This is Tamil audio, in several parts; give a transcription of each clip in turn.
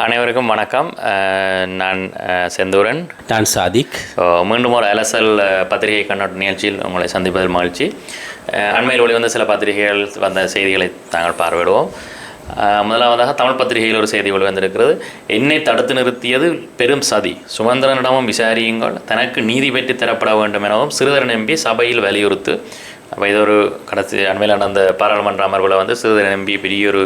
அனைவருக்கும் வணக்கம். நான் செந்தூரன். நான் சாதிக். மீண்டும் ஒரு அலசல் அஹ், பத்திரிகை கண்ணோட்ட நிகழ்ச்சியில் உங்களை சந்திப்பதில் மகிழ்ச்சி. அண்மையில் வெளிவந்த சில பத்திரிகைகள் வந்த செய்திகளை நாங்கள் பார்வையிடுவோம். முதலாவதாக தமிழ் பத்திரிகையில் ஒரு செய்தி வெளிவந்திருக்கிறது. என்னை தடுத்து நிறுத்தியது பெரும் சதி. சுமந்திரனிடமும் விசாரியுங்கள். தனக்கு நீதி பெற்று தரப்பட வேண்டும் எனவும் சிறுதரன் எம்பி சபையில் வலியுறுத்து. அப்போ இது ஒரு கடைசி அண்மையில் நடந்த பாராளுமன்ற அமர்வில் வந்து சிறுதரன் எம்பி பெரிய ஒரு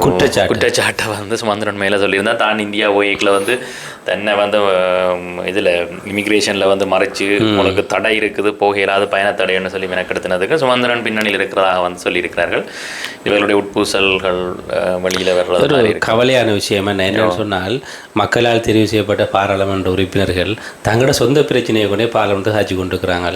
குற்றச்சாட்டு. குற்றச்சாட்டை வந்து சுமந்திரன் மேலே சொல்லியிருந்தா தான் இந்தியா ஓஏக்கில் வந்து தன்னை வந்து இதில் இமிக்ரேஷனில் வந்து மறைச்சு உங்களுக்கு தடை இருக்குது போக இயலாது பயண தடைன்னு சொல்லி மெனக்கெடுத்தினதுக்கு சுமந்திரன் பின்னணியில் இருக்கிறதாக வந்து சொல்லியிருக்கிறார்கள். இவர்களுடைய உட்பூசல்கள் அஹ், வெளியில வர்றது. கவலையான விஷயம் என்ன என்னன்னு சொன்னால் மக்களால் தெரிவு செய்யப்பட்ட பாராளுமன்ற உறுப்பினர்கள் தங்களோட சொந்த பிரச்சனையை கொண்டே பாராளுமன்றத்தை சாட்சி கொண்டிருக்கிறாங்க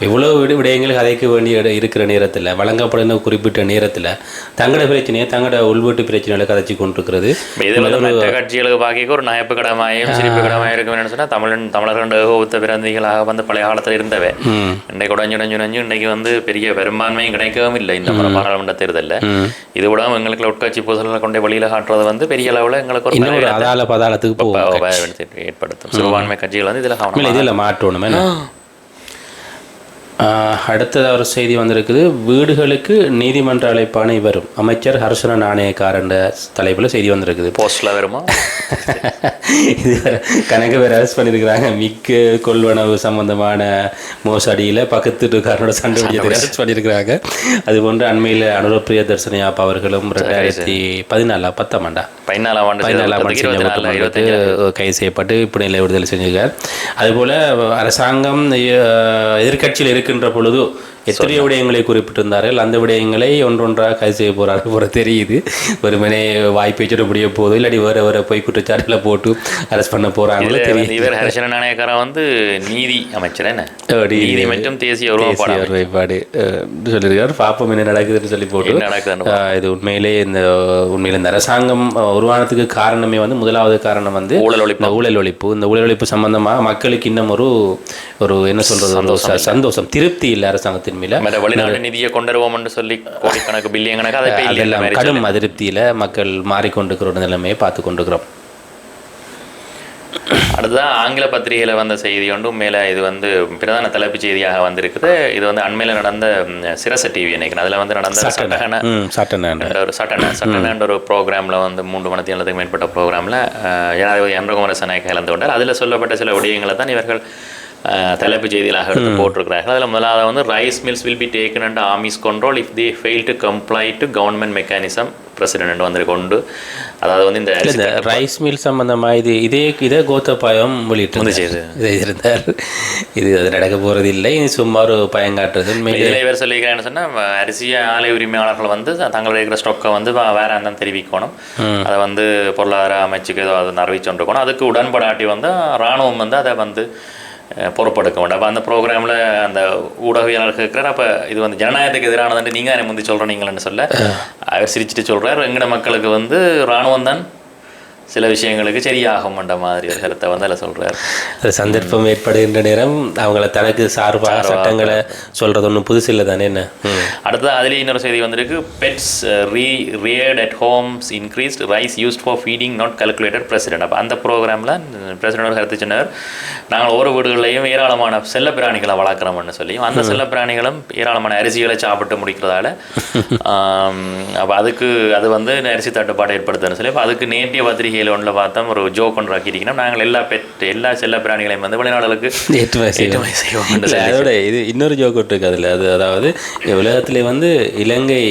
இவ்வளவு விட விடயங்கள் கதைக்க வேண்டிய இருக்கிற நேரத்தில் வழங்கப்படுகிற குறிப்பிட்ட நேரத்தில் தங்களோட பிரச்சனையை தங்களோட உள்வீட்டு பிரச்சனைகளை கதைச்சு கொண்டிருக்கிறது. கட்சிகளுக்கு பாக்கிக்க ஒரு நயப்பு கடமாயும் சிரிப்பு கடமாயும் இருக்கும்னு சொன்னால் தமிழன் தமிழர்கள் ஏகோத்த பிறந்திகளாக வந்து பழைய காலத்தில் இருந்தவை. இன்றைக்கு உடஞ்சு உடஞ்சு உடஞ்சு இன்றைக்கு வந்து பெரிய பெரும்பான்மையும் கிடைக்கவும் இல்லை இந்த பாராளுமன்ற தேர்தலில். இது விட எங்களுக்கு உட்கட்சி பூசல்களை கொண்டு வெளியில காட்டுறது வந்து பெரிய அளவில் எங்களுக்கு ஒரு இன்னும் ஒரு அதால பதாலத்துக்கு போகும் ப- ஏற்படுத்தும். சிறுபான்மை கட்சிகள் வந்து இதில் இதில் மாற்றணும் அடுத்ததா ஒரு செய்தி வந்திருக்குது. வீடுகளுக்கு நீதிமன்ற அழைப்பாணை வரும் அமைச்சர் ஹர்ஷன நாணயக்கார் என்ற தலைப்பில் செய்தி வந்திருக்குது. போஸ்ட்ல வருமா? இது கணக்கு வேறு அரெஸ்ட் பண்ணியிருக்கிறாங்க மிக்க கொள்வனவு சம்பந்தமான மோசடியில் பக்கத்து வீட்டுக்காரனோட சண்டை அரெஸ்ட் பண்ணியிருக்கிறாங்க அது போன்று அண்மையில் அனுரப் பிரியதர்சனி அப்பா அவர்களும் ரெண்டாயிரத்தி பதினாலாம் ஆண்டு பதினாலாம் இருபத்தி நாலு ஆண்டு கைது செய்யப்பட்டு இப்படியில் விடுதலை செஞ்சிருக்கார். அதுபோல் அரசாங்கம் அஹ், எதிர்க்கட்சியில் இருக்கின்ற பொழுது எத்தனையோ விடயங்களை குறிப்பிட்டிருந்தார்கள்? அந்த விடயங்களை ஒன்றொன்றாக கைது செய்ய போகிறார்கள் போல தெரியுது. வெறுமனே வாய்ப்பை சொல்ல முடிய போதும் இல்லாட்டி வேறு வேறு பொய் குற்றச்சாட்டுல போட்டு அரெஸ்ட் பண்ண போகிறாங்களோ தெரியும் இவர் ஹரிசன நாணயக்காரா வந்து நீதி அமைச்சர் என்ன? நீதி மற்றும் தேசிய ஒருமைப்பாடு சொல்லியிருக்கார். பார்ப்போம் என்ன நடக்குதுன்னு சொல்லி போட்டு. இது உண்மையிலே இந்த உண்மையில இந்த அரசாங்கம் அஹ், உருவானதுக்கு காரணமே வந்து முதலாவது காரணம் வந்து ஊழல் ஒழிப்பு. இந்த ஊழல் ஒழிப்பு. இந்த ஊழல் ஒழிப்பு சம்பந்தமாக மக்களுக்கு இன்னும் ஒரு ஒரு என்ன சொல்றது? ஒரு ச- சந்தோஷம். திருப்தி இல்லை அரசாங்கத்தின் வெளிநாட்டு நிதியை கொண்டு வருவோம்னு சொல்லி கோடிக்கணக்கு பில்லியன் கணக்கு அதை இல்லை அதெல்லாம் கடும் அதிருப்தியில மக்கள் மாறிக்கொண்டிருக்கிற ஒரு நிலைமையை பார்த்து கொண்டிருக்கிறோம். அடுத்ததான் ஆங்கில பத்திரிகையில் வந்த செய்தி ஒன்றும் மேலே இது வந்து பிரதான தலைப்புச் செய்தியாக வந்திருக்குது. இது வந்து அண்மையில் நடந்த சிரச டிவி நினைக்கிறேன் அதில் வந்து நடந்த சட்டன. ஒரு சட்டன. சட்டனன்ற ஒரு ப்ரோக்ராமில் வந்து மூன்று மணி நேரத்துக்கு மேற்பட்ட ப்ரோக்ராமில் ஜனாதிபதி எம்ரகுமார நாயக் கலந்து கொண்டார். அதில் சொல்லப்பட்ட சில விடயங்களை தான் இவர்கள் அஹ், தலைப்புச் செய்திகளாக எடுத்து போட்டிருக்கிறார்கள். அதில் முதலாவது வந்து rice mills will be taken and armies control if they fail to comply to government mechanism president வந்து கொண்டு அதாவது வந்து இந்த ரைஸ் மில் சம்பந்தமா இது இதே இதே கோத்தபாயம் வெளியிட்டு. இதை இருந்தார் இது அது நடக்க போறது இல்லை இது சும்மா ஒரு பயங்காட்டுறது இதில் இவர் சொல்லியிருக்கிறேன்னு சொன்னால் அரிசி ஆலை உரிமையாளர்கள் வந்து தங்களுடைய இருக்கிற ஸ்டொக்கை வந்து வேற அந்த தெரிவிக்கணும். அதை வந்து பொருளாதார அமைச்சுக்கு ஏதோ அதை அறிவிச்சொண்டிருக்கணும் அதுக்கு உடன்படாட்டி வந்து இராணுவம் வந்து அதை வந்து பொறுப்பெடுக்க வேண்டும் அப்போ அந்த ப்ரோக்ராமில் அந்த ஊடகவியலாளர் கேட்குறாரு அப்போ இது வந்து ஜனநாயகத்துக்கு எதிரானதுன்னு நீங்கள் அதை முந்தி சொல்கிறீங்களன்னு சொல்ல அவர் சிரிச்சிட்டு சொல்கிறார் எங்கட மக்களுக்கு வந்து இராணுவம் தான் சில விஷயங்களுக்கு சரியாகும்ன்ற மாதிரி ஒரு கருத்தை வந்து அதில் சொல்கிறார் சந்தர்ப்பம் ஏற்படுகின்ற நேரம் அவங்கள தனக்கு சார்பாக சட்டங்களை சொல்றது ஒன்றும் புதுசு இல்லை தானே என்ன. அடுத்தது அதுலேயே இன்னொரு செய்தி வந்திருக்கு. Pets re reared at homes increased rice used for feeding not calculated. President அப்போ அந்த ப்ரோக்ராமில் பிரசிடென்ட் கருத்து சொன்னார். நாங்கள் ஒவ்வொரு வீடுகள்லையும் ஏராளமான செல்ல பிராணிகளை வளர்க்குறோம்னு சொல்லியும் அந்த செல்ல பிராணிகளும் ஏராளமான அரிசிகளை சாப்பிட்டு முடிக்கிறதால அப்போ அதுக்கு அது வந்து அரிசி தட்டுப்பாடு ஏற்படுத்துன்னு சொல்லி அப்போ அதுக்கு நேட்டிய பத்திரிகையில் ஒன்றில் பார்த்தோம். ஒரு ஜோக் ஒன்று ஆக்கியிருக்கணும் நாங்கள் எல்லா பெட் எல்லா செல்ல பிராணிகளையும் வந்து வெளிநாடுகளுக்கு ஏற்றுமதி. ஏற்றுமதி செய்வோம் அதோட இது இன்னொரு ஜோக் இருக்கு அதில். அது அதாவது உலகத்திலே வந்து இலங்கை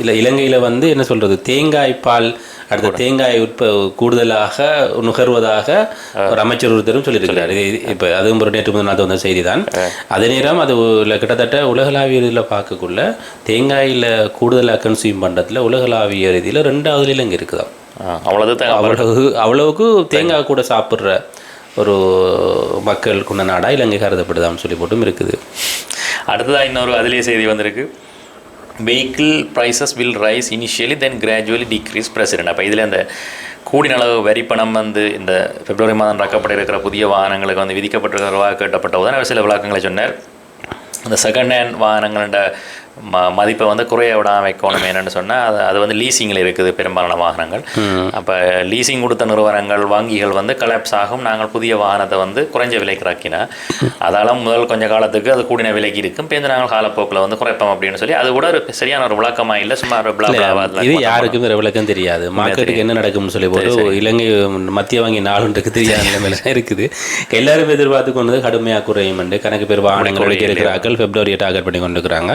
இல்லை இலங்கையில் வந்து என்ன சொல்றது? தேங்காய் பால் அடுத்த தேங்காய் உற்ப கூடுதலாக நுகர்வதாக ஒரு அமைச்சர் ஒருத்தரும் சொல்லியிருக்கிறார். இது இப்போ அதுவும் ஒரு நேற்று முதல் நாள் வந்த செய்தி தான் அதே நேரம் அது கிட்டத்தட்ட உலகளாவிய ரீதியில் பார்க்கக்குள்ள தேங்காயில் கூடுதலாக கன்சியூம் பண்ணுறதுல உலகளாவிய ரீதியில் ரெண்டாவது இலங்கை இருக்குதாம். ஆ, அவ்வளவு அவ்வளவு அவ்வளவுக்கு தேங்காய் கூட சாப்பிட்ற ஒரு மக்கள் கொண்ட நாடா இலங்கை கருதப்படுதான்னு சொல்லி போட்டும் இருக்குது. அடுத்ததாக இன்னொரு அதிலே செய்தி வந்திருக்கு. Vehicle prices will rise initially then gradually decrease president அப்போ இதில் அந்த கூடின அளவு வரி பணம் வந்து இந்த பிப்ரவரி மாதம் ரக்கப்பட இருக்கிற புதிய வாகனங்களுக்கு வந்து விதிக்கப்பட்டிருக்கிறவா கேட்டப்பட்ட போது சில விளக்கங்களை சொன்னார். அந்த செகண்ட் ஹேண்ட் வாகனங்களோட ம மதிப்பை வந்து குறைய விடாம வைக்கணும் என்னன்னு சொன்னால் அது அது வந்து லீசிங்கில் இருக்குது பெரும்பாலான வாகனங்கள். அப்போ லீசிங் கொடுத்த நிறுவனங்கள் வங்கிகள் வந்து கலாப்ஸ் ஆகும் நாங்கள் புதிய வாகனத்தை வந்து குறைஞ்ச விலைக்கு இறக்கினா. அதால முதல் கொஞ்ச காலத்துக்கு அது கூடின விலைக்கு இருக்கும். பேருந்து நாங்கள் காலப்போக்கில் வந்து குறைப்போம் அப்படின்னு சொல்லி அது கூட ஒரு சரியான ஒரு விளக்கமாக இல்லை சும்மா ஒரு இது யாருக்கும் வேற விளக்கம் தெரியாது. மார்க்கெட்டுக்கு என்ன நடக்கும்னு சொல்லி போட்டு இலங்கை மத்திய வங்கி நாளுன்றுக்கு தெரியாத நிலைமையில இருக்குது. எல்லாரும் எதிர்பார்த்து கொண்டது கடுமையாக குறையும் என்று கணக்கு பேர் வாகனங்கள் இருக்கிறார்கள் பிப்ரவரியை டார்கெட் பண்ணி கொண்டிருக்கிறாங்க.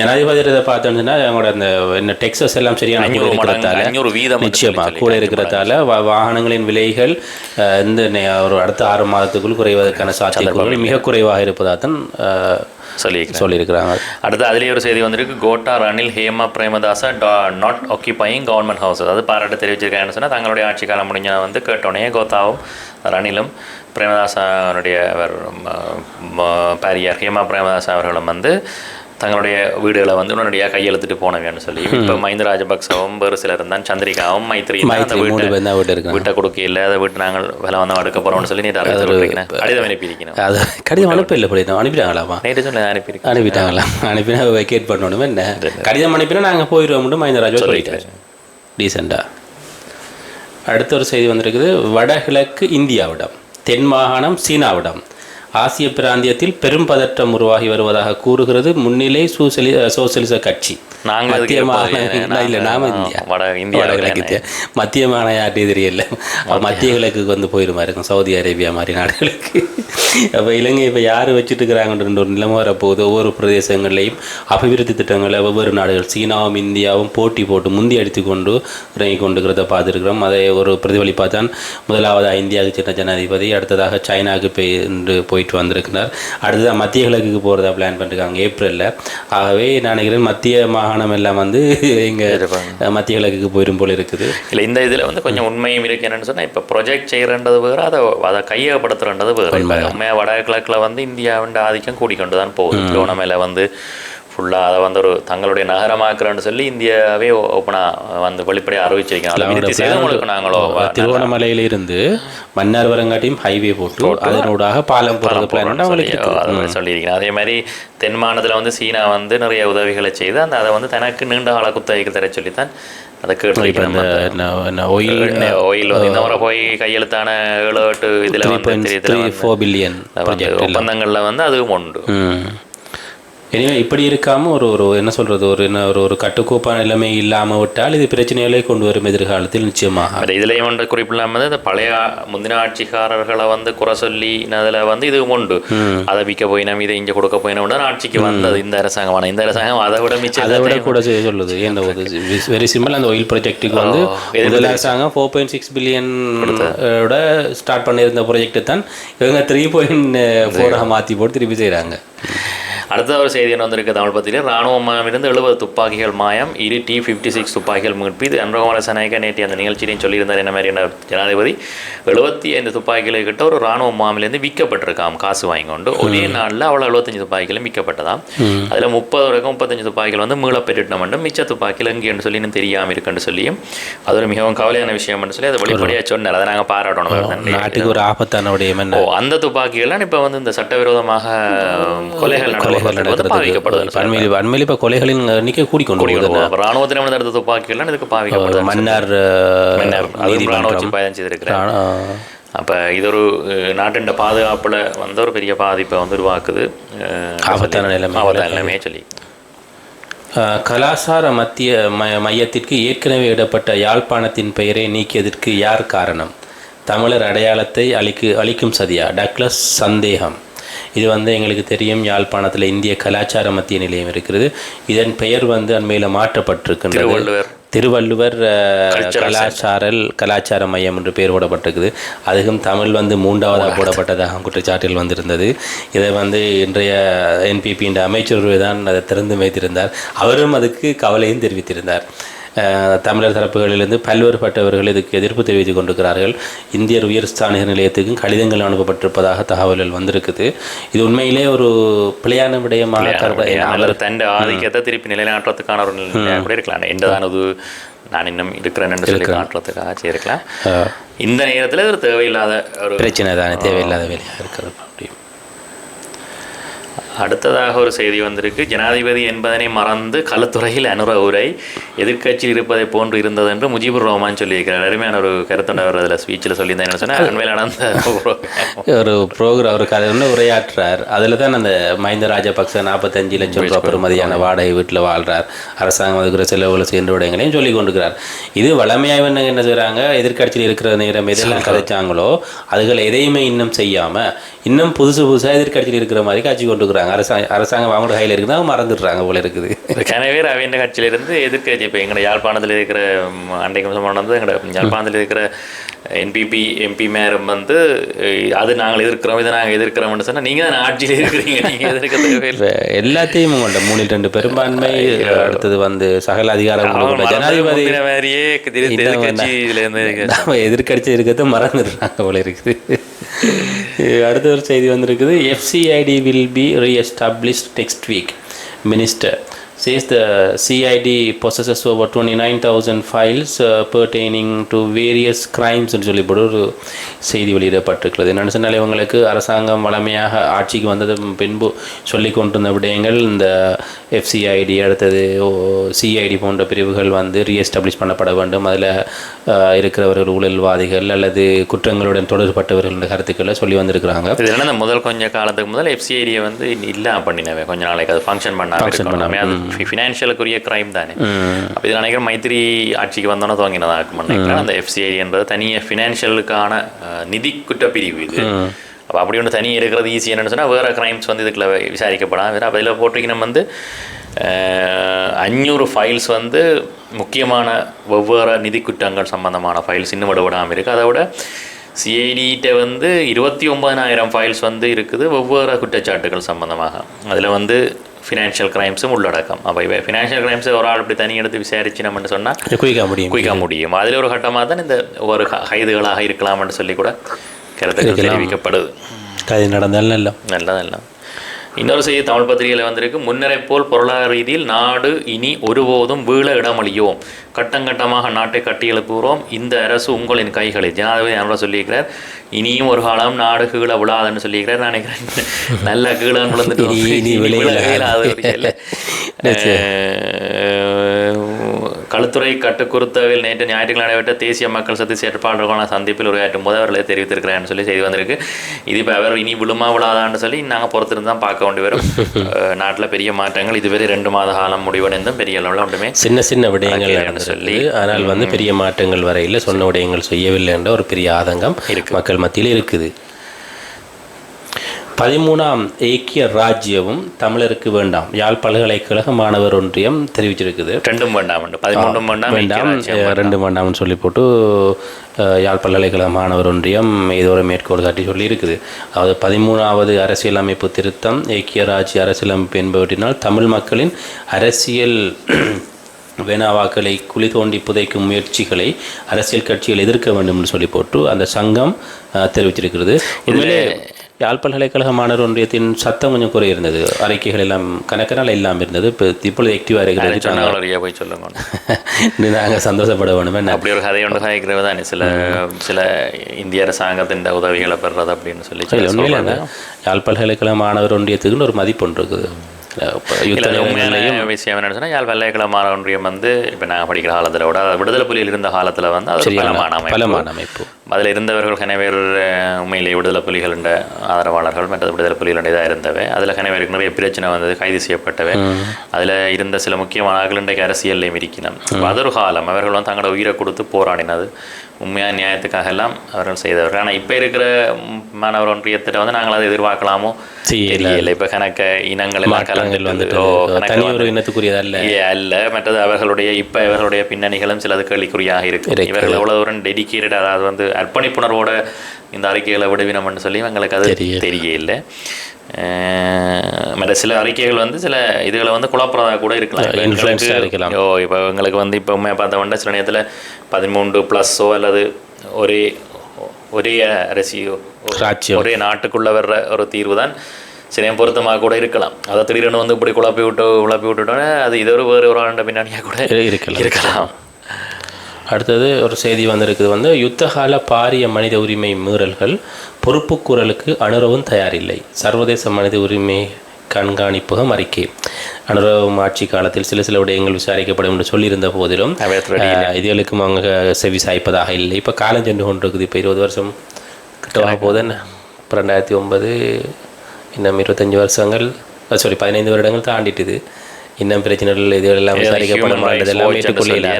ஜனாதிபதி இதை பார்த்தோம்னா அவங்களோட அந்த என்ன டெக்ஸஸ் எல்லாம் சரியான கூட இருக்கிறதால ஐநூறு வீதம் என்று நிச்சயமா சொல்லி கூட இருக்கிறதால வாகனங்களின் விலைகள் இந்த ஒரு அடுத்த ஆறு மாதத்துக்குள் குறைவதற்கான சாத்தியக்கூறுகள் மிக குறைவாக இருப்பதாக தான் சொல்லியிருக்கிறேன் சொல்லியிருக்கிறாங்க. அடுத்து அதுலேயே ஒரு செய்தி வந்திருக்கு. Gota Ranil Hema Premadasa not occupying government house அது பாராட்டு தெரிவிச்சிருக்காங்கன்னு சொன்னால் தங்களுடைய ஆட்சி காலம் முடிஞ்ச வந்து கேட்டோடனே கோத்தாவும் ரணிலும் பிரேமதாசாவுடைய அவர் பாரியார் ஹேமா பிரேமதாசா அவர்களும் வந்து தங்களுடைய வீடுகளை வந்து உடனடியாக கையெழுத்துட்டு போனவேன்னு சொல்லி இப்போ மஹிந்த ராஜபக்சவும் வேறு சிலர் தான் சந்திரிகாவும் மைத்ரி அந்த வீட்டை வீட்டு கொடுக்க இல்லை அதை விட்டு நாங்கள் வேலை வந்து அடுக்க போகிறோம்னு சொல்லி நீ அறிவிச்சிருக்கேன் கடிதம் அனுப்பியிருக்கணும் அது கடிதம் அனுப்ப இல்லை போயிட்டோம் அனுப்பிட்டாங்களாமா நேற்று சொல்லி அனுப்பியிருக்கேன். அனுப்பிட்டாங்களா? அனுப்பினா வெக்கேட் பண்ணணும் என்ன? கடிதம் அனுப்பினா நாங்கள் போயிடுவோம் மட்டும் மஹிந்தராஜா சொல்லிட்டாரு. டீசெண்டாக அடுத்த ஒரு செய்தி வந்திருக்குது. வடகிழக்கு இந்தியாவிடம் தென் மாகாணம் சீனாவிடம். ஆசிய பிராந்தியத்தில் பெரும் பதற்றம் உருவாகி வருவதாக கூறுகிறது முன்னிலை சோசலி சோசலிச கட்சி. மத்திய மாகாணம் இல்லை நாம இந்தியா. வட இந்தியா. இந்தியா. மத்திய தெரியல. மத்திய கிழக்குக்கு வந்து போயிருமா இருக்கும்? சவுதி அரேபியா மாதிரி நாடுகளுக்கு. அப்போ இலங்கை இப்போ யார் வச்சுட்டு இருக்கிறாங்கன்ற ஒரு நிலைமை வரப்போகுது. ஒவ்வொரு பிரதேசங்களையும் அபிவிருத்தி திட்டங்களை ஒவ்வொரு நாடுகள் சீனாவும் இந்தியாவும் போட்டி போட்டு முந்தி அடித்து கொண்டு இறங்கி கொண்டுக்கிறத பார்த்துருக்கிறோம். அதை ஒரு பிரதிபலிப்பாக தான் முதலாவதாக இந்தியாவுக்கு சென்ற ஜனாதிபதி அடுத்ததாக சைனாவுக்கு போய் இன்று போயிட்டு வந்திருக்கிறார். அடுத்ததாக மத்திய கிழக்குக்கு போகிறதா பிளான் பண்ணிருக்காங்க ஏப்ரலில். ஆகவே நான் நினைக்கிறேன் மத்திய மாகாணம் எல்லாம் வந்து எங்கள் மத்திய கிழக்குக்கு போயிடும் போல இருக்குது. இல்லை இந்த இதில் வந்து கொஞ்சம் உண்மையும் இருக்கு. என்னன்னு சொன்னால் இப்போ ப்ரொஜெக்ட் செய்கிறன்றது வேறு அதை அதை கையகப்படுத்துறன்றது வேறு. உண்மையாக வடகிழக்கில் வந்து இந்தியாவின் ஆதிக்கம் கூடிக்கொண்டு தான் போகுது திருவண்ணாமலை வந்து ஃபுல்லாக அதை வந்து ஒரு தங்களுடைய நகரமாக்குறேன்னு சொல்லி இந்தியாவே ஓப்பனாக வந்து வெளிப்படையாக உங்களுக்கு நாங்களோ திருவண்ணாமலையில இருந்து மன்னார் வரங்காட்டியும் ஹைவே போட்டு அதனூடாக பாலம் போகிறது பிளான் அவங்களுக்கு. அது மாதிரி சொல்லியிருக்கேன் அதே மாதிரி தென் மாநிலத்தில் வந்து சீனா வந்து நிறைய உதவிகளை செய்து அந்த அதை வந்து தனக்கு நீண்ட கால குத்தகைக்கு தர சொல்லித்தான் அதை என்ன oil ஓயில் வந்து இந்த முறை போய் கையெழுத்தான ஏழு எட்டு இதில் வந்து ஒப்பந்தங்களில் வந்து அதுவும் உண்டு. எனவே இப்படி இருக்காம ஒரு ஒரு என்ன சொல்றது ஒரு என்ன ஒரு ஒரு கட்டுக்கோப்பான நிலைமை இல்லாம விட்டால் இது பிரச்சனைகளை கொண்டு வரும் எதிர்காலத்தில் நிச்சயமாக. அது இதுலேயும் ஒன்று குறிப்பில்லாமல் இந்த பழைய முந்தின ஆட்சிக்காரர்களை வந்து குறை சொல்லி அதில் வந்து இதுவும் உண்டு. அதை விற்க போயினோம் இதை இங்கே கொடுக்க போயினோம் ஆட்சிக்கு வந்தது இந்த அரசாங்கம் இந்த அரசாங்கம் அதை விட மிச்சம் அதை விட கூட செய்ய சொல்லுது. ஏன் வெரி சிம்பிள் அந்த ஆயில் ப்ராஜெக்ட்டுக்கு வந்து முதல் அரசாங்கம் four point six billion start பண்ணியிருந்த ப்ராஜெக்ட் தான் இவங்க த்ரீ பாயிண்ட் ஃபோராக மாற்றி போட்டு திருப்பி செய்கிறாங்க அடுத்த ஒரு செய்தி என்ன வந்திருக்கு? தமிழ் பத்திரிகை ராணுவமிருந்து எழுபது துப்பாக்கிகள் மாயம் இரு டி ஃபிஃப்டி சிக்ஸ் துப்பாக்கிகள் மீட்பு இது அன்றகுமார சனாயக்க நேற்று அந்த நிகழ்ச்சியிலையும் சொல்லியிருந்தார் என்ன மாதிரி என்ன ஜனாதிபதி. எழுபத்தி ஐந்து துப்பாக்கிகளை கிட்ட ஒரு ராணுவ முகாமிலேருந்து விற்கப்பட்டிருக்காம் காசு வாங்கி கொண்டு ஒரே நாளில் அவ்வளோ எழுபத்தஞ்சு துப்பாக்கிகளும் விற்கப்பட்டதாம். அதில் முப்பது வரைக்கும் முப்பத்தஞ்சு துப்பாக்கிகள் வந்து மீள பெற்றுட்டோம் மட்டும் மிச்ச துப்பாக்கிகள் எங்கேன்னு சொல்லி இன்னும் தெரியாமல் இருக்குன்னு சொல்லியும் அது ஒரு மிகவும் கவலையான விஷயம்னு சொல்லி அதை வெளிப்படையாக சொன்னார். அதை நாங்கள் பாராட்டணும். நாட்டுக்கு ஒரு ஆபத்தான என்ன? ஓ அந்த துப்பாக்கிகள்லாம் இப்போ வந்து இந்த சட்டவிரோதமாக கொலைகள் நடவடிக்கை வந்து பாவிக்கப்படுது அண்மையில் அண்மையில் இப்போ கொலைகளின் எண்ணிக்கை கூடிக்கொண்டு ராணுவத்தினம் நடந்த துப்பாக்கிகள்லாம் இதுக்கு பாவிக்கப்படுது மன்னார் மன்னர் அதுவும் ராணுவ வச்சு பயன் செய்திருக்கிறேன் அப்போ இது ஒரு நாட்டின் பாதுகாப்புல வந்து ஒரு பெரிய பாதிப்பை வந்து உருவாக்குது. ஆபத்தான நிலைமை. ஆபத்தான நிலைமையே சொல்லி. கலாசார மத்திய மையத்திற்கு ஏற்கனவே இடப்பட்ட யாழ்ப்பாணத்தின் பெயரை நீக்கியதற்கு யார் காரணம்? தமிழர் அடையாளத்தை அளிக்கு அளிக்கும் சதியா? டக்ளஸ் சந்தேகம். இது வந்து எங்களுக்கு தெரியும் யாழ்ப்பாணத்தில் இந்திய கலாச்சார மத்திய நிலையம் இருக்கிறது. இதன் பெயர் வந்து அண்மையில் மாற்றப்பட்டிருக்கின்றது. திருவள்ளுவர். கலாச்சாரல் கலாச்சார மையம் என்று பெயர் போடப்பட்டிருக்குது. அதுக்கும் தமிழ் வந்து மூன்றாவதாக போடப்பட்டதாக குற்றச்சாட்டில் வந்திருந்தது. இதை வந்து இன்றைய என்பிபி என்ற அமைச்சர் தான் அதை திறந்து வைத்திருந்தார். அவரும் அதுக்கு கவலையும் தெரிவித்திருந்தார். தமிழர் தரப்புகளிலிருந்து பல்வேறுபட்டவர்கள் இதுக்கு எதிர்ப்பு தெரிவித்துக் கொண்டிருக்கிறார்கள். இந்தியர் உயர் ஸ்தானிக நிலையத்துக்கும் கடிதங்கள் அனுப்பப்பட்டிருப்பதாக தகவல்கள் வந்திருக்குது. இது உண்மையிலே ஒரு பிழையான விடயமாக தன் ஆதிக்கத்தை திருப்பி நிலைநாட்டுறதுக்கான ஒரு கூட இருக்கலாம். என்றதானது நான் இன்னும் இருக்கிறேன் சொல்லி காட்டுறதுக்காக செய்திருக்கலாம். இந்த நேரத்தில் ஒரு தேவையில்லாத ஒரு பிரச்சனை தானே தேவையில்லாத வேலையாக இருக்கிறது. அப்படி அடுத்ததாக ஒரு செய்தி வந்திருக்கு. ஜனாதிபதி என்பதனை மறந்து களத்துறையில் அனுர உரை எதிர்க்கட்சியில் இருப்பதை போன்று இருந்தது என்று முஜிபுர் ரஹ்மான் சொல்லியிருக்கிறார். அருமையான ஒரு கருத்துண்ட அவர் அதில் ஸ்பீச்சில் சொல்லியிருந்தேன் என்ன சொன்னால் அண்மையில் நடந்த ஒரு ப்ரோக்ராம் ஒரு கதை ஒன்று உரையாற்றுறார். அதில் தான் அந்த மஹிந்த ராஜபக்ச நாற்பத்தஞ்சு லட்சம் ரூபாய் பெறுமதியான வாடகை வீட்டில் வாழ்றார். அரசாங்கம் அதுக்குற செலவுகளை சேர்ந்த விடயங்களையும் சொல்லி கொண்டுக்கிறார் இது வளமையாக என்ன என்ன செய்கிறாங்க எதிர்க்கட்சியில் இருக்கிற நேரம் எதெல்லாம் கதைச்சாங்களோ அதுகளை எதையுமே இன்னும் செய்யாமல் இன்னும் புதுசு புதுசாக எதிர்க்கட்சியில் இருக்கிற மாதிரி காட்சி கொண்டுக்கிறாங்க அரசாங்கம் அரசாங்கம் அவங்களோட கையில் இருக்குன்னா மறந்துடுறாங்க போல இருக்குது. கனவே அவையின் கட்சியிலிருந்து எதிர்க்கட்சி இப்போ எங்களோட யாழ்ப்பாணத்தில் இருக்கிற அன்றைக்கு வந்து எங்களோட யாழ்ப்பாணத்தில் இருக்கிற என்பிபி எம்பி மேரம் வந்து அது நாங்கள் எதிர்க்கிறோம் இதை நாங்கள் எதிர்க்கிறோம்னு சொன்னால் நீங்கள் தான் ஆட்சியில் இருக்கிறீங்க நீங்கள் எதிர்க்க தேவையில்லை. இப்ப எல்லாத்தையும் கொண்ட மூணில் ரெண்டு பெரும்பான்மை அடுத்தது வந்து சகல அதிகாரம் ஜனாதிபதி மாதிரியே நம்ம எதிர்கட்சி இருக்கிறத மறந்துடுறாங்க போல இருக்குது. அடுத்த ஒரு செய்தி வந்திருக்குது. FCID will be reestablished next week minister says the CID possesses over 29,000 files uh, pertaining to various crimes சொல்லி போட்டு ஒரு செய்தி வெளியிடப்பட்டிருக்கிறது. என்னென்னு சொன்னால் இவங்களுக்கு அரசாங்கம் வளமையாக ஆட்சிக்கு வந்தது பின்பு சொல்லி கொண்டிருந்த விடயங்கள் இந்த எஃப்சிஐடி அடுத்தது சிஐடி போன்ற பிரிவுகள் வந்து ரீஎஸ்டாப்ளிஷ் பண்ணப்பட வேண்டும். அதில் இருக்கிறவர்கள் ஊழல்வாதிகள் அல்லது குற்றங்களுடன் தொடர்பட்டவர்கள் என்ற கருத்துக்களை சொல்லி வந்திருக்கிறாங்க. இது என்ன முதல் கொஞ்ச காலத்துக்கு முதல் எஃப்சிஐடியை வந்து இல்லாம பண்ணினவே கொஞ்ச நாளைக்கு அது ஃபங்க்ஷன் பண்ணாம இருக்கணும். அது ஃபினான்ஷியலுக்குரிய கிரைம் தானே. அப்போ இதில் நினைக்கிறேன் மைத்திரி ஆட்சிக்கு வந்தோன்னே துவங்கினதா இருக்கும் நினைக்கிறேன். அந்த எஃப்சிஐடி என்பது தனியாக ஃபினான்ஷியலுக்கான நிதி குற்றப்பிரிவு இது. அப்போ அப்படி ஒன்று தனி இருக்கிறது ஈஸி என்னன்னு சொன்னால் வேறு கிரைம்ஸ் வந்து இதுக்குள்ள விசாரிக்கப்படாம வேறு அப்போ இதில் போட்டிருக்கணும் வந்து அஹ், அஞ்சூறு ஃபைல்ஸ் வந்து முக்கியமான வெவ்வேறு நிதி குற்றங்கள் சம்பந்தமான ஃபைல்ஸ் இன்னும் விட விடாமல் இருக்குது அதை விட சிஐடிகிட்ட வந்து இருபத்தி ஒன்பதாயிரம் ஃபைல்ஸ் வந்து இருக்குது. ஒவ்வொரு குற்றச்சாட்டுகள் சம்பந்தமாக. அதில் வந்து உள்ளடக்கம். அப்போ இப்போ ஃபினான்ஷியல் கிரைம்ஸை ஒரு ஆள் இப்படி தனி எடுத்து விசாரிச்சு நம்மன்னு சொன்னால் குயிக்க முடியும். குயிக்க முடியும். அதில் ஒரு கட்டமாக தான் இந்த ஒரு கைதுகளாக இருக்கலாம்னு சொல்லி கூட கருத்துக்கள் தெரிவிக்கப்படுது. அது நடந்தாலும் நல்லா நல்ல நல்ல இன்னொரு செய்தி தமிழ் பத்திரிகையில் வந்திருக்கு. முன்னரை போல் பொருளாதார ரீதியில் நாடு இனி ஒருபோதும் வீழ இடமளியோம். கட்டங்கட்டமாக நாட்டை கட்டியெழுப்புகிறோம் இந்த அரசு உங்களின் கைகளில் ஜனாதிபதி நல்லா சொல்லியிருக்கிறார் இனியும் ஒரு காலம் நாடு கீழே விழாதுன்னு சொல்லியிருக்கிறார். நான் நினைக்கிறேன் நல்ல கீழே விழுந்துட்டு களுத்துறை கட்டுக்குறுத்தவில் நேற்று ஞாயிற்றுக்கிழமை நடைபெற்ற தேசிய மக்கள் சக்தி செயற்பாடுகளுக்கான சந்திப்பில் உரையாற்றும் போது அவர்களே தெரிவித்திருக்கிறார்னு சொல்லி செய்தி வந்திருக்கு. இது இப்போ அவர் இனி விழுமா விழாதான்னு சொல்லி நாங்கள் பொறுத்திருந்து தான் பார்க்க வேண்டி வரும். நாட்டில் பெரிய மாற்றங்கள். இதுவரை ரெண்டு மாத காலம் முடிவடைந்தும் பெரிய அளவில் ஒன்றுமே சின்ன சின்ன விடயங்கள் சொல்லி. ஆனால் வந்து பெரிய மாற்றங்கள் வரையில் சொன்ன விடயங்கள் செய்யவில்லை என்ற ஒரு பெரிய ஆதங்கம். மக்கள் மத்தியில் இருக்குது. பதிமூணாம் ஏக்கிய ராஜ்யமும் தமிழருக்கு வேண்டாம். யாழ் பல்கலைக்கழக மாணவர் ஒன்றியம் தெரிவிச்சிருக்குது. ரெண்டும் வேண்டாம். பதிமூன்றும் வேண்டாம் வேண்டாம். ஐக்கிய ராஜ்யம் அஹ், ரெண்டு வேண்டாம்னு சொல்லி போட்டு யாழ் பல்கலைக்கழக மாணவர் ஒன்றியம் ஏதோ ஒரு மேற்கோள் காட்டி சொல்லி இருக்குது அதாவது பதிமூணாவது அரசியலமைப்பு திருத்தம் ஏக்கிய ராஜ்ய அரசியலமைப்பு என்பவற்றினால் தமிழ் மக்களின் அரசியல் வேணாவாக்களை குழி தோண்டி புதைக்கும் முயற்சிகளை அரசியல் கட்சிகள் எதிர்க்க வேண்டும் என்று சொல்லி போட்டு அந்த சங்கம் அஹ், தெரிவிச்சிருக்கிறது. உண்மையிலே யாழ் பல்கலைக்கழக மாணவர் ஒன்றியத்தின் சத்தம் கொஞ்சம் குறை இருந்தது அறிக்கைகள் எல்லாம் கணக்கனால் இல்லாமல் இருந்தது. இப்போ இப்பொழுது ஆக்டிவாக இருக்கிறது. போய் சொல்லுங்க. நாங்கள் சந்தோஷப்பட வேணும் என்ன? அப்படி ஒரு கதை ஒன்று கதைக்கிறது தானே. சில சில இந்திய அரசாங்கத்தின் உதவிகளை பெறுறது அப்படின்னு சொல்லி உண்மையில யாழ் பல்கலைக்கழக மாணவர் ஒன்றியத்துக்குன்னு ஒரு மதிப்பு ஒன்று இருக்குது. விஷயம் என்னன்னு சொன்னா யாழ் வெள்ளைக்கிழமை மாற ஒன்றியம் வந்து இப்போ நாங்கள் படிக்கிற காலத்தில் விட விடுதலை புலியில் இருந்த காலத்தில் வந்து அது பலமான அமைப்பு. அதில் இருந்தவர்கள் கனவேர் உண்மையிலே விடுதலை புலிகள் என்ற ஆதரவாளர்கள் மற்றது விடுதலை புலிகள் இதாக இருந்தவை. அதில் கனவேருக்கு நிறைய பிரச்சனை வந்தது கைது செய்யப்பட்டவை. அதில் இருந்த சில முக்கியமான இன்றைக்கு அரசியல்லையும் இருக்கணும். அப்ப அது ஒரு காலம் அவர்கள் வந்து தங்களோட உயிரை கொடுத்து போராடினது. உண்மையான நியாயத்துக்காக எல்லாம் அவர்கள் செய்தவர்கள். ஆனால் இப்போ இருக்கிற மாணவர் ஒன்றியத்திட்ட வந்து நாங்கள் அதை எதிர்பார்க்கலாமோ. தெரியல. இப்போ கணக்க இனங்கள் எல்லாம் கலந்துட்டு வந்துட்டு இனத்துக்குரியதல்ல ஏ, அல்ல. மற்றது அவர்களுடைய இப்ப இவர்களுடைய பின்னணிகளும் சிலது கேள்விக்குறியாக இருக்கு. இருக்கு. இவர்கள் எவ்வளவு தூரம் டெடிக்கேட்டட் அதாவது வந்து அர்ப்பணிப்புணர்வோட இந்த அறிக்கைகளை விடுவினம்னு சொல்லி எங்களுக்கு அது தெரியல. மற்ற சில அறிக்கைகள் வந்து சில இதுகளை வந்து குழப்பறதா கூட இருக்கலாம். ஓ இப்போ எங்களுக்கு வந்து இப்போ உண்மையை பார்த்த உடனே சில நேரத்தில் பதிமூன்று ப்ளஸ்ஸோ அல்லது ஒரே ஒரே அரசியோ. ஒரே நாட்டுக்குள்ள வர்ற ஒரு தீர்வு தான் சினையம் பொருத்தமாக கூட இருக்கலாம் அதை திடீர்னு வந்து இப்படி குழப்பி விட்டு குழப்பி விட்டுட்டோன்னே அது இது ஒரு வேறு ஒரு ஆண்ட பின்னணியாக கூட இருக்கலாம். இருக்கலாம் அடுத்தது ஒரு செய்தி வந்திருக்குது. வந்து யுத்தகால பாரிய மனித உரிமை மீறல்கள் பொறுப்புக்கூறலுக்கு அணுறவும் தயாரில்லை. சர்வதேச மனித உரிமை கண்காணிப்பகம் அறிக்கை அனுரவம் ஆட்சி காலத்தில் சில சில விடயங்கள் விசாரிக்கப்படும் என்று சொல்லியிருந்த போதிலும் இதுகளுக்கும் அவங்க செவி சாய்ப்பதாக இல்லை. இப்போ காலம் சென்று கொண்டிருக்குது. இப்போ இருபது வருஷம் கிட்டவாக போகுது. என்ன? இப்போ ரெண்டாயிரத்தி ஒன்பது இன்னும் இருபத்தஞ்சி வருஷங்கள் சாரி பதினைந்து வருடங்கள் தாண்டிட்டுது. இன்னும் பிரச்சனைகள் இதுகள் எல்லாம் விசாரிக்கப்பட சொல்லி என்ன, ஏற்றுக்கொள்ளல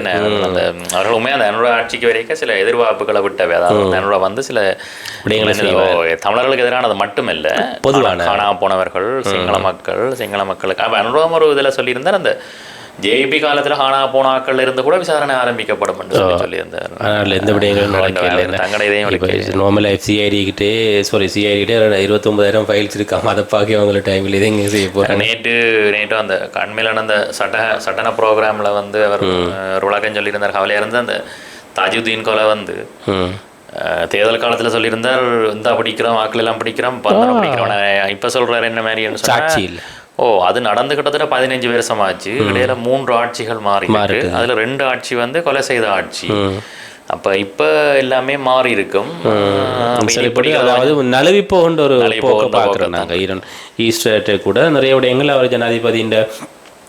அந்த அனுரா ஆட்சிக்கு வரைக்கும் சில எதிர்பார்ப்புகளை விட்டவை. அதாவது அனுரா வந்து சில தமிழர்களுக்கு எதிரானது மட்டுமல்ல. பொதுவான. காணாம போனவர்கள் சிங்கள மக்கள் சிங்கள மக்களுக்கு. அனுராம் ஒரு இதில் சொல்லியிருந்தார் அந்த ஜேபி காலத்துல காணா போன ஆட்கள் இருந்து கூட விசாரணை ஆரம்பிக்கப்படும் என்று சொல்லி சொல்லியிருந்தார். எந்த விடயங்களும் நடக்கல தங்கட இதையும் இப்போ நார்மலாக சிஐடிக்கிட்டே சாரி சிஐடிக்கிட்டே இருபத்தொம்பதாயிரம் ஃபைல்ஸ் இருக்காம அதை பார்க்க அவங்கள டைமில் இதை எங்கே செய்ய போகிறாங்க நேற்று நேற்று அந்த கண்மையிலான அந்த சட்ட சட்டன ப்ரோக்ராமில் வந்து அவர் விளக்கம் சொல்லியிருந்தார். கவலையாக இருந்து அந்த தாஜுதீன் கொலை வந்து தேர்தல் காலத்துல சொல்லியிருந்தார் இந்த படிக்கிறோம் வாக்குல எல்லாம் படிக்கிறோம் பந்தனம் படிக்கிறோம். இப்ப சொல்றாரு என்ன சாட்சி இல்லை ஓ அது நடந்து கிட்டத்தட்ட பதினஞ்சு வருஷம் ஆச்சு. இடையில மூன்று ஆட்சிகள் மாறி அதுல ரெண்டு ஆட்சி வந்து கொலை செய்த ஆட்சி. அப்ப இப்ப எல்லாமே மாறி இருக்கும் அதாவது நழுவி போகின்ற ஒரு போக்கை பார்க்குறோம் நாங்கள் ஈஸ்டர்ட்டை கூட நிறைய விடயங்கள் அவர் ஜனாதிபதியின்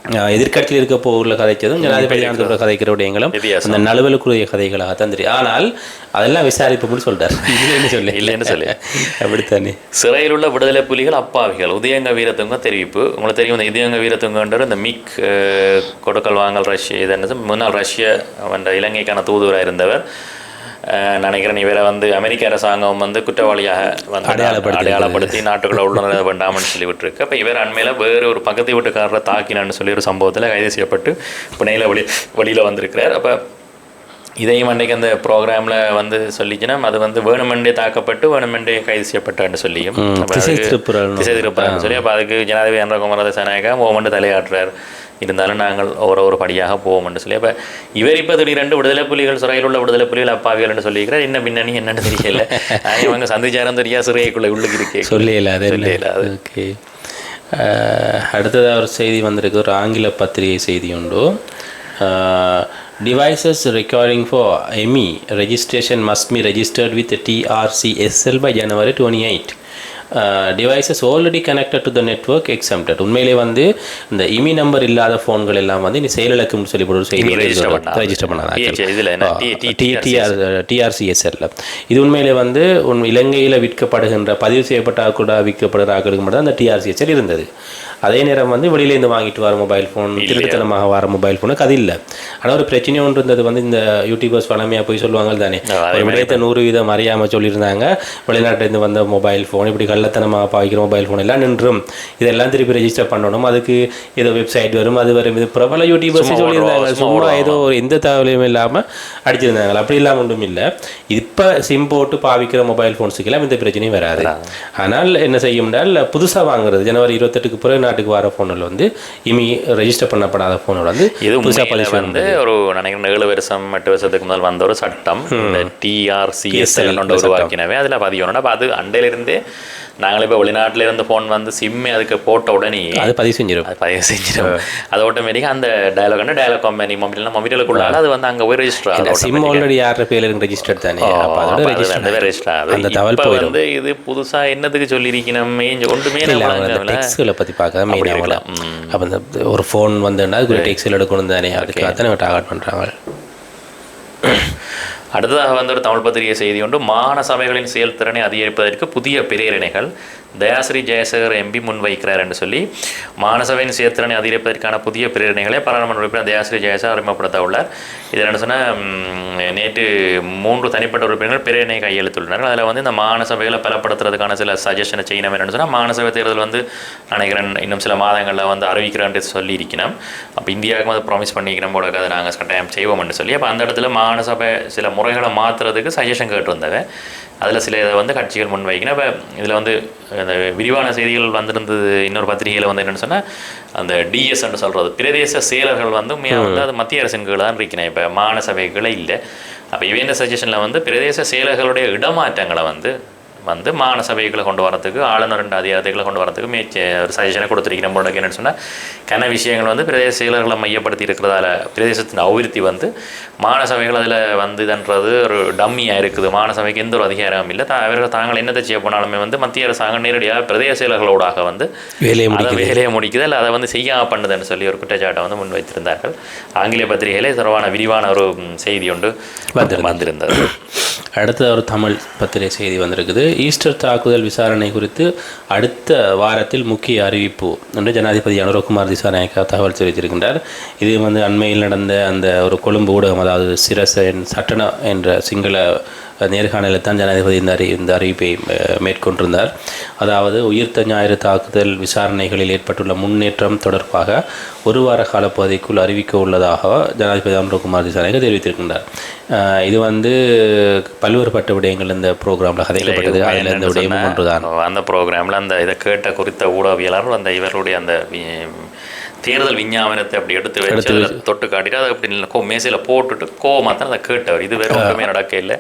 எதிர்கட்சியில் இருக்க போகுள்ள கதைச்சதும் ஜனாதிபதி ஆனந்தோட கதைக்கிற விடயங்களும். அந்த நழுவலுக்குரிய கதைகளாக தந்திரி ஆனால் அதெல்லாம் விசாரிப்புன்னு சொல்றாரு. இல்லைன்னு சொல்லி இல்லைன்னு சொல்லி. அப்படித்தானே. சிறையில் உள்ள விடுதலை புலிகள் அப்பாவிகள். உதயங்க வீரத்துங்க தெரிவிப்பு. உங்களுக்கு தெரியும் இந்த உதயங்க வீரத்துங்கன்ற இந்த மிக் கொடுக்கல் வாங்கல் ரஷ்ய இது என்னது முன்னாள் ரஷ்ய இலங்கைக்கான தூதுவராக இருந்தவர். நினைக்கிறேன் இவரை வந்து அமெரிக்க அரசாங்கம் வந்து குற்றவாளியாக வந்து அடையாளப்படுத்தி நாட்டுக்குள்ள உள்ள வேண்டாம்னு சொல்லி விட்டுருக்கு. அப்போ இவர் அண்மையில் வேறு ஒரு பக்கத்து வீட்டுக்காரரை தாக்கினான்னு சொல்லி ஒரு சம்பவத்தில் கைது செய்யப்பட்டு பிணையில் வெளி வெளியில் வந்திருக்கிறார். அப்போ இதையும் அன்றைக்கு அந்த ப்ரோக்ராமில் வந்து சொல்லிச்சுன்னா அது வந்து வேணுமெண்டே தாக்கப்பட்டு வேணுமெண்டே கைது செய்யப்பட்டான்னு சொல்லியும். திசை திருப்புறான்னு சொல்லி அப்போ அதுக்கு ஜனாதிபதி அன்றகுமார திசாநாயகா ஓமண்டு தலையாட்டுறார். இருந்தாலும் நாங்கள் ஒரு ஒரு படியாக போவோம்னு சொல்லி. அப்போ இவர் இப்போ திடீரெண்டு விடுதலை புலிகள் சிறையில் உள்ள விடுதலை புலிகள் அப்பாவிகள்னு சொல்லியிருக்கிறார். என்ன பின்னணி என்னன்னு தெரியல. இவங்க சந்திச்சாரம் தெரியா சிறைக்குள்ளே உள்ளுக்கு இருக்கே. சொல்லல அது சொல்லல அது. ஓகே. அடுத்ததாக ஒரு செய்தி வந்திருக்கு. ஒரு ஆங்கில பத்திரிகை செய்தி உண்டு. Devices recording for IMEI registration must be registered with TRCSL by January twenty eight devices already connected to the network exempted உண்மையிலே வந்து இந்த இமி நம்பர் இல்லாத ஃபோன்கள் எல்லாம் வந்து நீ செயலிழக்கும்னு சொல்லி ஒரு செய்தி. ரெஜிஸ்டர் பண்ணாங்க டிஆர்சிஎஸ்எல்ல இது உண்மையிலே வந்து உன் இலங்கையில் விற்கப்படுகின்ற பதிவு செய்யப்பட்ட கூட விற்கப்படுகிற ஆக்களுக்கு மட்டும் அந்த டிஆர்சிஎஸ்எல் இருந்தது. அதே நேரம் வந்து வெளியிலேருந்து வாங்கிட்டு வர மொபைல் ஃபோன் திருட்டுத்தனமாக வர மொபைல் ஃபோனுக்கு அது இல்லை. ஆனால் ஒரு பிரச்சனை ஒன்று இருந்தது வந்து இந்த யூடியூபர்ஸ் வளமையாக போய் சொல்லுவாங்க தானே ஒரு விடயத்தை நூறு வீதம் அறியாமல் சொல்லியிருந்தாங்க. வெளிநாட்டிலேருந்து வந்த மொபைல் ஃபோன் இப்படி கள்ளத்தனமாக பாய்க்கிற மொபைல் ஃபோன் எல்லாம் நின்றும். இதெல்லாம் திருப்பி ரெஜிஸ்டர் பண்ணணும். அதுக்கு ஏதோ வெப்சைட் வரும் அது வரும். இது பிரபல யூடியூபர்ஸ் சொல்லியிருந்தாங்க. சும்மா ஏதோ ஒரு எந்த தகவலையும் இல்லாமல் அடிச்சிருந்தாங்க. அப்படி இல்லாமல் ஒன்றும் இல்லை. இப்போ சிம் போட்டு பாவிக்கிற மொபைல் ஃபோன்ஸுக்கெல்லாம் இந்த பிரச்சனையும் வராது. ஆனால் என்ன செய்யும்னால் புதுசாக வாங்குறது. ஜனவரி இருபத்தெட்டுக்கு பிறகு நாட்டுக்கு வர ஃபோனில் வந்து இமி ரெஜிஸ்டர் பண்ணப்படாத ஃபோனோட வந்து இது புதுசாக பதிவு வந்து ஒரு நினைக்கிறேன் ஏழு வருஷம் எட்டு வருஷத்துக்கு முதல் வந்த ஒரு சட்டம். டிஆர்சிஎஸ்எல் உருவாக்கினவே அதில் அப்போ அது அண்டையிலிருந்தே நாங்கள் இப்போ வெளிநாட்டில இருந்து ஃபோன் வந்து சிம்மு அதுக்கு போட்ட உடனே அது பதிவு செஞ்சிடும் அது பதிவு செஞ்சிடும் அது ஆட்டோமேட்டிக்காக அந்த டயலாக் டயலாக் கம்பெனி மொபைல்னா மொபைலுக்குள்ளால அது வந்து அங்கே போய் ரெஜிஸ்டர் சிம் ஆல்ரெடி யார் பேருக்கு ரெஜிஸ்டர் தானே? ரெஜிஸ்டர் அந்த தகவல் வந்து இது புதுசா என்னத்துக்கு சொல்லியிருக்கணும் ஒன்றுமே டெக்ஸ்களை பற்றி பார்க்க மெயின் அவங்கள. இருக்கலாம். ம். அப்போ இந்த ஒரு ஃபோன் வந்துன்னா அதுக்கு ஒரு டெக்ஸ்டில் எடுக்கணும் தானே? அதுக்காக தானே டார்கெட் பண்ணுறாங்க அடுத்ததாக வந்து ஒரு தமிழ் பத்திரிகை செய்தி ஒன்று மாகாண சபைகளின் செயல்திறனை அதிகரிப்பதற்கு புதிய பிரேரணைகள். தயாஸ்ரீ ஜெயசேகர் எம்பி முன்வைக்கிறார் என்று சொல்லி மாகாணசபையின் செயல்திறனை அதிகரிப்பதற்கான புதிய பிரேரணைகளை பாராளுமன்ற உறுப்பினர் தயாஸ்ரீ ஜெயசேகர் அறிமுகப்படுத்த உள்ளார். இது என்ன சொன்னால் நேற்று மூன்று தனிப்பட்ட உறுப்பினர்கள் பிரேரணை கையெழுத்துள்ளனர். அதில் வந்து இந்த மாகாண சபைகளை பலப்படுத்துறதுக்கான சில சஜஷனை செய்யணும் என்னன்னு சொன்னால் மாகாண தேர்தல் வந்து நினைக்கிறேன் இன்னும் சில மாதங்களில் வந்து அறிவிக்கிறேன் சொல்லி இருக்கணும் அப்போ இந்தியாவுக்கு வந்து ப்ராமிஸ் பண்ணிக்கிறோம் போல அதை நாங்கள் கட்டாயம் செய்வோம்னு சொல்லி அப்போ அந்த இடத்துல மாகாண சில முறைகளை மாற்றுறதுக்கு சஜஷன் கேட்டிருந்தவன் அதில் சில இதை வந்து கட்சிகள் முன்வைக்கணும். இப்போ இதில் வந்து அந்த விரிவான செய்திகள் வந்திருந்தது இன்னொரு பத்திரிகையில் வந்து என்னென்னு சொன்னால் அந்த டிஎஸ்ன்னு சொல்கிறது பிரதேச செயலர்கள் வந்து உண்மையாக வந்து அது மத்திய அரசின் கீழே தான் இருக்கிறேன் இப்போ மாகாண சபைகளே இல்லை. அப்போ இவன் சஜஷனில் வந்து பிரதேச செயலர்களுடைய இடமாற்றங்களை வந்து வந்து மாகாண சபைகளை கொண்டு வரதுக்கு ஆளுநர் ரெண்டு அதிகாரத்துகளை கொண்டு வரதுக்கு முயற்சி ஒரு சஜஷனை கொடுத்துருக்கணும் போல என்னன்னு சொன்னால் கன விஷயங்கள் வந்து பிரதேச செயலர்களை மையப்படுத்தி இருக்கிறதால பிரதேசத்தின் அபிவிருத்தி வந்து மாகாண சபைகள் அதில் வந்து இதுன்றது ஒரு டம்மியாக இருக்குது. மாகாண சபைக்கு எந்த ஒரு அதிகாரமும் இல்லை. தா அவர்கள் தாங்கள் என்னத்தை செய்ய போனாலுமே வந்து மத்திய அரசாங்கம் நேரடியாக பிரதேச செயலர்களோடாக வந்து வேலையை அதை வேலையை முடிக்குது. இல்லை அதை வந்து செய்யாம பண்ணுதுன்னு சொல்லி ஒரு குற்றச்சாட்டை வந்து முன்வைத்திருந்தார்கள். ஆங்கில பத்திரிகையிலே தொடர்பான விரிவான ஒரு ம், செய்தி ஒன்று வந்திருந்தது. அடுத்த ஒரு தமிழ் பத்திரிகை செய்தி வந்திருக்குது. ஈஸ்டர் தாக்குதல் விசாரணை குறித்து அடுத்த வாரத்தில் முக்கிய அறிவிப்பு என்று ஜனாதிபதி அனுரகுமார் திசாநாயக்கா தகவல் தெரிவித்திருக்கின்றார். இது வந்து அண்மையில் நடந்த அந்த ஒரு கொழும்பு ஊடகம் அதாவது சிரசன் சட்டன என்ற சிங்கள நேர்காணலில் தான் ஜனாதிபதி இந்த அறி இந்த அறிவிப்பை மேற்கொண்டிருந்தார். அதாவது உயிர்த்த ஞாயிறு தாக்குதல் விசாரணைகளில் ஏற்பட்டுள்ள முன்னேற்றம் தொடர்பாக ஒரு வார காலப்பகுதிக்குள் அறிவிக்க உள்ளதாக ஜனாதிபதி அனுரகுமார் திசாநாயக்கா தெரிவித்திருக்கின்றார். இது வந்து பல்வேறுபட்ட விடயங்கள் இந்த ப்ரோக்ராமில் கதைக்கப்பட்டது. அதில் இந்த விடயமும் சொன்னா, ஒன்றுதான். அந்த ப்ரோக்ராமில் அந்த இதை கேட்ட குறித்த ஊடகவியலாளர் அந்த இவருடைய அந்த தேர்தல் விஞ்ஞாபனத்தை அப்படி எடுத்து வச்சு அதுல தொட்டு காட்டிட்டு அதை அப்படி கோ மேசையில் போட்டுட்டு கோவமாக தான் அதை கேட்டவர். இது வேற ஒன்றுமே நடக்க இல்லை.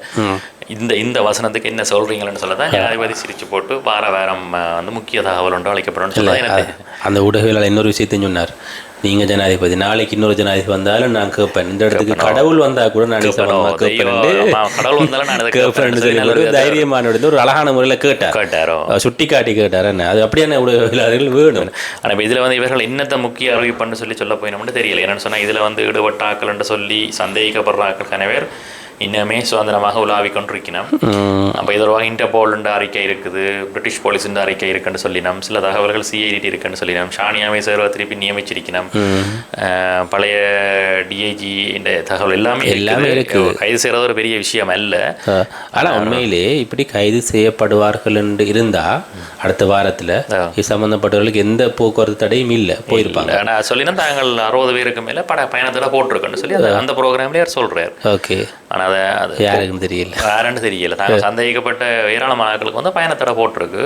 இந்த இந்த வசனத்துக்கு என்ன சொல்றீங்களன்னு சொல்ல தான் ஜனாதிபதி சிரிச்சு போட்டு வார வாரம் வந்து முக்கிய தகவல் ஒன்று அழைக்கப்படும் சொல்ல அந்த ஊடகவியலாளர் இன்னொரு விஷயத்தையும் சொன்னார். நீங்கள் ஜனாதிபதி நாளைக்கு இன்னொரு ஜனாதிபதி வந்தாலும் நான் கேட்பேன் இந்த இடத்துக்கு கடவுள் வந்தா கூட நான் தெய்வம், கேட்பேன் சொல்லி தைரியமான ஒரு அழகான முறையில் கேட்டார். கேட்டாரோ? சுட்டி காட்டி கேட்டார். என்ன? அது அப்படியான ஊடகவியலாளர்கள் வேணும். ஆனால் இப்போ இதில் வந்து இவர்கள் என்னத்த முக்கிய அறிவிப்புன்னு சொல்லி சொல்ல போயினோம்னு தெரியல. என்னன்னு சொன்னால் இதில் வந்து ஈடுபட்ட ஆக்கள்னு சொல்லி சந்தேகிக்கப்படுற ஆக்கள் கனவேர். இன்னுமே சுதந்திரமாக உலாவிக் கொண்டிருக்கணும் அப்போ இதொருவாக இன்டர்போல்ன்ற அறிக்கை இருக்குது பிரிட்டிஷ் போலீஸின் அறிக்கை இருக்குன்னு சொல்லினோம். சில தகவல்கள் சிஐடி இருக்குன்னு சொல்லினோம். ஷானியாவை சேர்வ திருப்பி நியமிச்சிருக்கணும் பழைய டிஐஜி தகவல் எல்லாமே எல்லாமே இருக்குது கைது செய்கிறது ஒரு பெரிய விஷயம் அல்ல. ஆனால் உண்மையிலே இப்படி கைது செய்யப்படுவார்கள் என்று இருந்தா அடுத்த வாரத்தில் இது சம்பந்தப்பட்டவர்களுக்கு எந்த போக்குவரத்து தடையும் இல்லை போயிருப்பாங்க. ஆனால் சொல்லினா தாங்கள் அறுபது பேருக்கு மேலே பட பயணத்தில் போட்டிருக்குன்னு சொல்லி அந்த- அந்த ப்ரோக்ராம்லேயே சொல்கிறார் ஓகே. ஆனால் அதை அது யாருக்கும் தெரியல. வேறன்னு தெரியல. தாங்க சந்தேகிக்கப்பட்ட ஏராளமான ஆட்களுக்கு வந்து பயணத்தடை போட்டிருக்கு.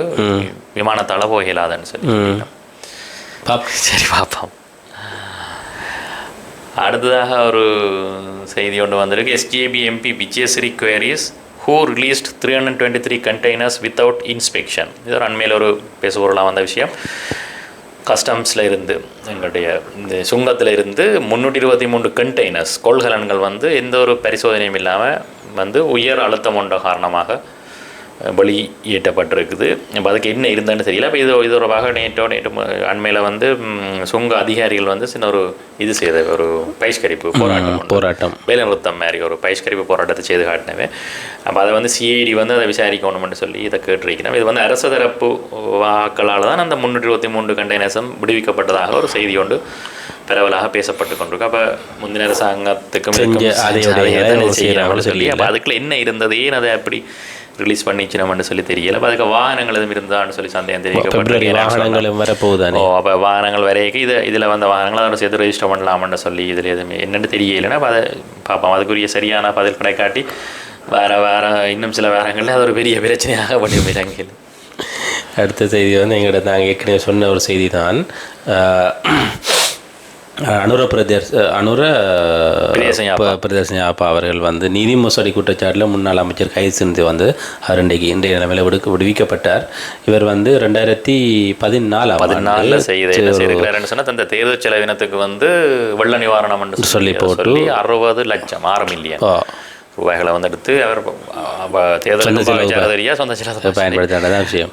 விமானத்தால போகலாதுன்னு சொல்லி சரி பார்ப்போம் அடுத்ததாக ஒரு செய்தி ஒன்று வந்திருக்கு. SJB MP Vijayasri queries who released three hundred twenty three containers without inspection இது ஒரு அண்மையில் ஒரு பேசுபொருளாக வந்த விஷயம். கஸ்டம்ஸில் இருந்து எங்களுடைய இந்த சுங்கத்தில் இருந்து முந்நூற்றி இருபத்தி மூன்று கண்டெய்னர்ஸ் கொள்கலன்கள் வந்து எந்த ஒரு பரிசோதனையும் இல்லாமல் வந்து உயர் அழுத்தம் கொண்ட காரணமாக வெளியேற்றப்பட்டிருக்குது இப்போ அதுக்கு என்ன இருந்ததுன்னு தெரியல. இப்போ இது இது ஒரு வகை நேற்றோ நேற்று அண்மையில் வந்து சுங்க அதிகாரிகள் வந்து சின்ன ஒரு இது செய்த ஒரு பயிஷ்கரிப்பு போராட்டம். போராட்டம். வேலை நிறுத்தம் மாதிரி ஒரு பயிஷ்கரிப்பு போராட்டத்தை செய்து காட்டினவே அப்போ அதை வந்து சிஐடி வந்து அதை விசாரிக்கணும்னு சொல்லி இதை கேட்டிருக்கிறோம் இது வந்து அரசு தரப்பு வாக்களால் தான் அந்த முந்நூற்றி இருபத்தி மூன்று கண்டெய்னர்ஸும் விடுவிக்கப்பட்டதாக ஒரு செய்தி ஒன்று பரவலாக பேசப்பட்டு கொண்டிருக்கு. அப்போ முந்தின அரசாங்கத்துக்கும் சொல்லி. அப்போ அதுக்குள்ள என்ன இருந்தது? ஏன் அதை அப்படி ரிலீஸ் பண்ணிச்சினோம்னு சொல்லி தெரியல. அப்போ அதுக்கு வாகனங்கள் எதுவும் இருந்தான்னு சொல்லி சந்தேகம் பிப்ரவரி தெரிவிக்கப்பட்டிருக்கு வாகனங்களும் வரப்போகுதானே? ஓ அப்போ வாகனங்கள் வரைக்கும் இது இதில் வந்த வாகனங்கள் அதோட சேர்த்து ரெஜிஸ்டர் பண்ணலாம்னு சொல்லி இதில் எதுவுமே என்னென்னு தெரியலைன்னா அப்போ அதை பார்ப்போம். அதுக்குரிய சரியான பதில் கிடைக்காட்டி வேற வேற இன்னும் சில வாரங்களில் அது ஒரு பெரிய பிரச்சனையாக பண்ணி போயிட்டாங்க அடுத்த செய்தி வந்து எங்கள்கிட்ட நாங்கள் ஏற்கனவே சொன்ன ஒரு செய்தி தான் அனுர பிரதேஷ் அனுர பிரதேசம் யாப்பா. அவர்கள் வந்து நிதி மோசடி குற்றச்சாட்டில் முன்னாள் அமைச்சர் கைது செஞ்சு வந்து அவர் இன்றைக்கு இன்றைய நிலைமையில் விடுக்க விடுவிக்கப்பட்டார். இவர் வந்து ரெண்டாயிரத்தி பதினாலாம் பதினாலில் செய்திருக்கிறாருன்னு சொன்னால் அந்த தேர்தல் செலவினத்துக்கு வந்து வெள்ள நிவாரணம் சொல்லி போட்டு அறுபது லட்சம் ஆறு மில்லியன் ரூபாய்களை வந்து எடுத்து அவர் தெரியா? சொந்த சில பயன்படுத்தாதான் விஷயம்.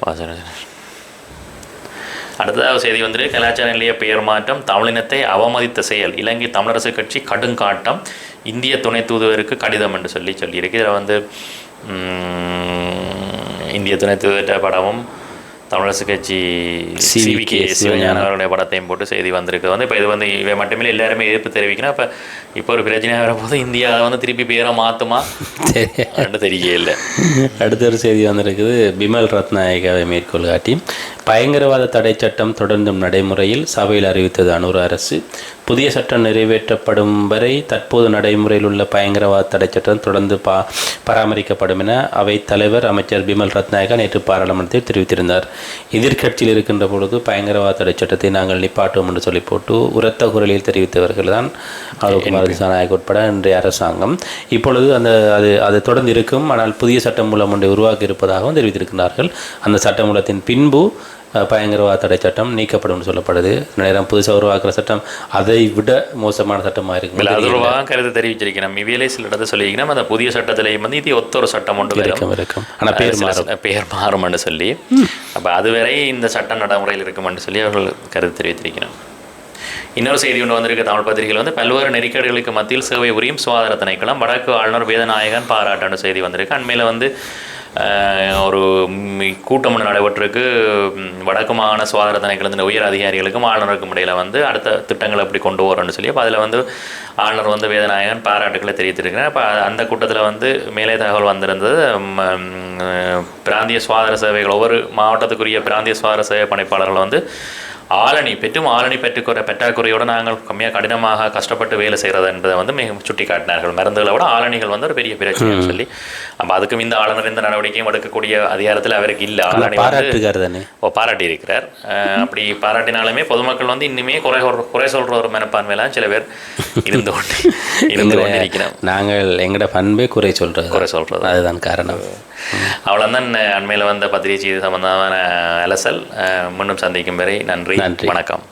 அடுத்ததாக செய்தி வந்து கலாச்சார நிலைய பெயர் மாற்றம் தமிழினத்தை அவமதித்த செயல் இலங்கை தமிழரசு கட்சி கடுங்காட்டம் இந்திய துணை தூதுவருக்கு கடிதம் என்று சொல்லி சொல்லியிருக்கு. இதில் வந்து உம், இந்திய துணை தூதுவர்கிட்ட படமும் தமிழரசு கட்சி சிவிகே சிவஞான அவருடைய படத்தையும் போட்டு செய்தி வந்திருக்கு. வந்து இப்போ இது வந்து இவை மட்டுமே எல்லாருமே எதிர்ப்பு தெரிவிக்கணும். அப்போ இப்போ ஒரு பிரச்சனை வரும்போது இந்தியா வந்து திருப்பி பேரை மாற்றுமா ரெண்டு தெரியவே இல்லை. அடுத்த ஒரு செய்தி வந்திருக்குது. பிமல் ரத்நாயகாவை மேற்கோள் காட்டி பயங்கரவாத தடை சட்டம் தொடர்ந்தும் நடைமுறையில் சபையில் அறிவித்தது அனுர அரசு. புதிய சட்டம் நிறைவேற்றப்படும் வரை தற்போது நடைமுறையில் உள்ள பயங்கரவாத தடை சட்டம் தொடர்ந்து பா பராமரிக்கப்படும் என அவை தலைவர் அமைச்சர் பிமல் ரத்நாயகா நேற்று பாராளுமன்றத்தில் தெரிவித்திருந்தார். எதிர்க்கட்சியில் இருக்கின்ற பொழுது பயங்கரவாத தடை சட்டத்தை நாங்கள் நிப்பாட்டுவோம் என்று சொல்லி போட்டு உரத்த குரலில் தெரிவித்தவர்கள் தான் அனுகுமார் திசாநாயக் உட்பட இன்றைய அரசாங்கம் இப்பொழுது அந்த அது அது தொடர்ந்து இருக்கும் ஆனால் புதிய சட்டமூலம் ஒன்றை உருவாக்கி இருப்பதாகவும் தெரிவித்திருக்கிறார்கள் அந்த சட்டமூலத்தின் பின்பு பயங்கரவாத தடை சட்டம் நீக்கப்படும் சொல்லப்படுது. நேரம் புதுசாக உருவாக்குற சட்டம் அதை விட மோசமான சட்டமாக இல்லை இருக்கும் அதுவாக கருத்து தெரிவிச்சிருக்கணும். இவையிலே சில இடத்தை சொல்லியிருக்கணும். அந்த புதிய சட்டத்திலேயும் வந்து இது ஒத்த ஒரு சட்டம் ஒன்று இருக்கும் இருக்கும். ஆனால் பேர் மாறும். பெயர் மாறும்னு சொல்லி. அப்போ அதுவரை இந்த சட்ட நடைமுறையில் இருக்குமென்று சொல்லி அவர்கள் கருத்து தெரிவித்திருக்கிறோம். இன்னொரு செய்தி ஒன்று வந்திருக்கு. தமிழ் பத்திரிகையில் வந்து பல்வேறு நெருக்கடிகளுக்கு மத்தியில் சேவை புரியும் சுகாதார திணைக்களம் வடக்கு ஆளுநர் வேதநாயகன் பாராட்டுன்னு செய்தி வந்திருக்கு. அண்மையில் வந்து ஒரு கூட்டம் ஒன்று நடைபெற்றிருக்கு. வடக்கு மாகாண சுகாதார திணைக்களத்தின் உயர் அதிகாரிகளுக்கும் ஆளுநருக்கும் இடையில் வந்து அடுத்த திட்டங்களை எப்படி கொண்டு வரோம்னு சொல்லி அப்போ அதில் வந்து ஆளுநர் வந்து வேதநாயகன் பாராட்டுக்களை தெரிவித்திருக்கிறேன் அப்போ அந்த கூட்டத்தில் வந்து மேலே தகவல் வந்திருந்தது பிராந்திய சுகாதார சேவைகள் ஒவ்வொரு மாவட்டத்துக்குரிய பிராந்திய சுகாதார சேவை பணிப்பாளர்கள் வந்து ஆளணி பெற்றும் ஆளணி பெற்றுக்குற பெற்றாக்குறையோடு நாங்கள் கம்மியாக கடினமாக கஷ்டப்பட்டு வேலை செய்கிறது என்பதை வந்து மிக சுட்டி காட்டினார்கள் மருந்துகளை விட ஆளணிகள் வந்து ஒரு பெரிய பிரச்சனைன்னு சொல்லி. அப்போ அதுக்கும் இந்த ஆளுநர் இந்த நடவடிக்கையும் எடுக்கக்கூடிய அதிகாரத்தில் அவருக்கு இல்லை. ஆளணி வந்து ஓ பாராட்டி இருக்கிறார் அப்படி பாராட்டினாலுமே பொதுமக்கள் வந்து இன்னுமே குறை சொல்ற- குறை சொல்ற ஒரு மனப்பான்மையெல்லாம் சில பேர் இருந்து கொண்டு இருந்து கொண்டு இருக்கிறோம் நாங்கள் எங்கட பண்பே குறை சொல்றது. குறை சொல்றது. அதுதான் காரணம். அவ்வளோதான் அண்மையில் வந்த பத்திரிகை செய்தி சம்பந்தமான அலசல் அஹ் மீண்டும் சந்திக்கும் வரை நன்றி. நன்றி. வணக்கம்.